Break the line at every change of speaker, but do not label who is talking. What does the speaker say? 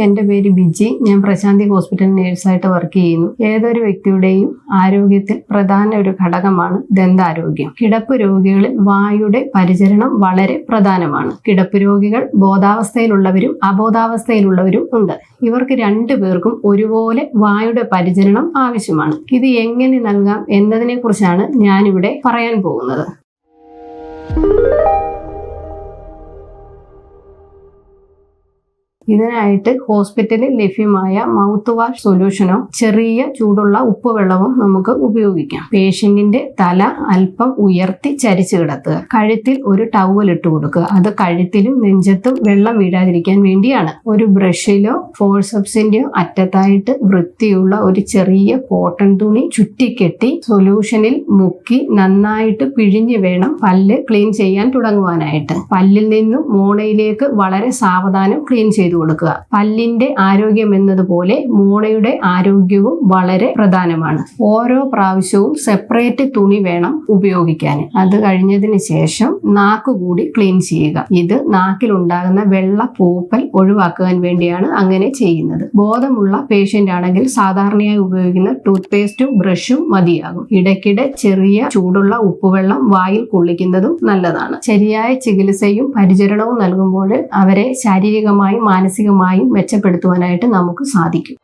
എന്റെ പേര് ബിജി. ഞാൻ പ്രശാന്തി ഹോസ്പിറ്റൽ നേഴ്സായിട്ട് വർക്ക് ചെയ്യുന്നു. ഏതൊരു വ്യക്തിയുടെയും ആരോഗ്യത്തിൽ പ്രധാന ഒരു ഘടകമാണ് ദന്താരോഗ്യം. കിടപ്പ് രോഗികളിൽ വായുടെ പരിചരണം വളരെ പ്രധാനമാണ്. കിടപ്പ് രോഗികൾ ബോധാവസ്ഥയിലുള്ളവരും അബോധാവസ്ഥയിലുള്ളവരും ഉണ്ട്. ഇവർക്ക് രണ്ടു പേർക്കും ഒരുപോലെ വായുടെ പരിചരണം ആവശ്യമാണ്. ഇത് എങ്ങനെ നൽകാം എന്നതിനെ കുറിച്ചാണ് ഞാനിവിടെ പറയാൻ പോകുന്നത്. ഇതിനായിട്ട് ഹോസ്പിറ്റലിൽ ലഭ്യമായ മൗത്ത് വാഷ് സൊല്യൂഷനോ ചെറിയ ചൂടുള്ള ഉപ്പുവെള്ളവും നമുക്ക് ഉപയോഗിക്കാം. പേഷ്യന്റിന്റെ തല അല്പം ഉയർത്തി ചരിച്ചു കിടത്തുക കഴുത്തിൽ ഒരു ടവൽ ഇട്ട് കൊടുക്കുക. അത് കഴുത്തിലും നെഞ്ചത്തും വെള്ളം വീഴാതിരിക്കാൻ വേണ്ടിയാണ്. ഒരു ബ്രഷിലോ ഫോഴ്സപ്സിന്റെയോ അറ്റത്തായിട്ട് വൃത്തിയുള്ള ഒരു ചെറിയ കോട്ടൺ തുണി ചുറ്റിക്കെട്ടി സൊല്യൂഷനിൽ മുക്കി നന്നായിട്ട് പിഴിഞ്ഞ് വേണം പല്ല് ക്ലീൻ ചെയ്യാൻ തുടങ്ങുവാനായിട്ട്. പല്ലിൽ നിന്നും മോണയിലേക്ക് വളരെ സാവധാനം ക്ലീൻ ചെയ്തു കൊടുക്കുക. പല്ലിന്റെ ആരോഗ്യം എന്നതുപോലെ മോണയുടെ ആരോഗ്യവും വളരെ പ്രധാനമാണ്. ഓരോ പ്രാവശ്യവും സെപ്പറേറ്റ് തുണി വേണം ഉപയോഗിക്കാൻ. അത് കഴിഞ്ഞതിന് ശേഷം നാക്ക് കൂടി ക്ലീൻ ചെയ്യുക. ഇത് നാക്കിൽ ഉണ്ടാകുന്ന വെള്ള പൂപ്പൽ ഒഴിവാക്കാൻ വേണ്ടിയാണ് അങ്ങനെ ചെയ്യുന്നത്. ബോധമുള്ള പേഷ്യന്റ് ആണെങ്കിൽ സാധാരണയായി ഉപയോഗിക്കുന്ന ടൂത്ത് പേസ്റ്റും ബ്രഷും മതിയാകും. ഇടയ്ക്കിടെ ചെറിയ ചൂടുള്ള ഉപ്പുവെള്ളം വായിൽ കൊള്ളിക്കുന്നതും നല്ലതാണ്. ശരിയായ ചികിത്സയും പരിചരണവും നൽകുമ്പോൾ അവരെ ശാരീരികമായും മാനസികമായും മെച്ചപ്പെടുത്തുവാനായിട്ട് നമുക്ക് സാധിക്കും.